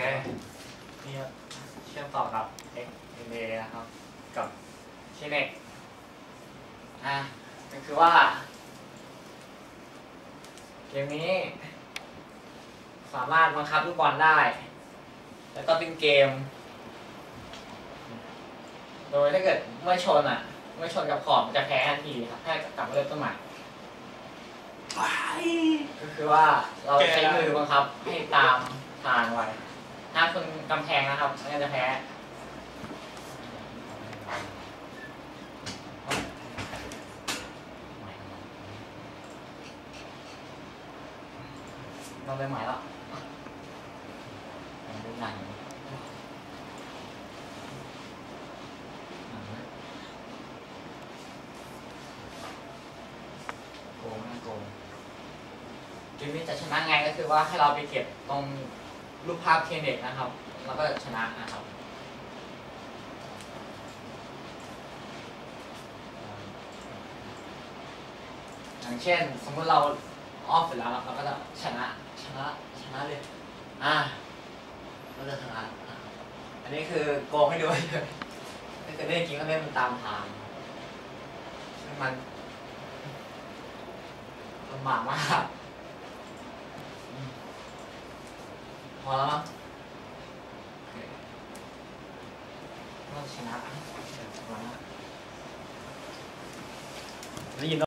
นี่เชื่อมต่อกับ X M A นะครับ กับชิเน็กอะก็คือว่า เกมนี้ สามารถบังคับลูกบอลได้ แล้วก็เป็นเกม โดยถ้าเกิดไม่ชนอะไม่ชนกับขอบมันจะแพ้ทันทีครับให้กลับมาเริ่มต้นใหม่ก็คือว่าเราใช้มือบังคับให้ตามทางไว้ ถ้าคุณกำแพงนะครับไม่งั้นจะแพ้เราไปใหม่แล้วดูหนังโกงนะโกงเกมนี้จะชนะไงก็คือว่าให้เราไปเก็บตรง รูปภาพเคนเด็กนะครับ แล้วก็ชนะนะครับอย่างเช่น สมมติเราออฟเสร็จแล้วเราก็จะชนะชนะชนะเลย อ่าเราจะชนะอะอันนี้คือโกงให้ดูเลยถ้าเกิดเล่นจริงก็เล่นมันตามทางซึ่งมันลำบากมาก พอแล้วมั้งโ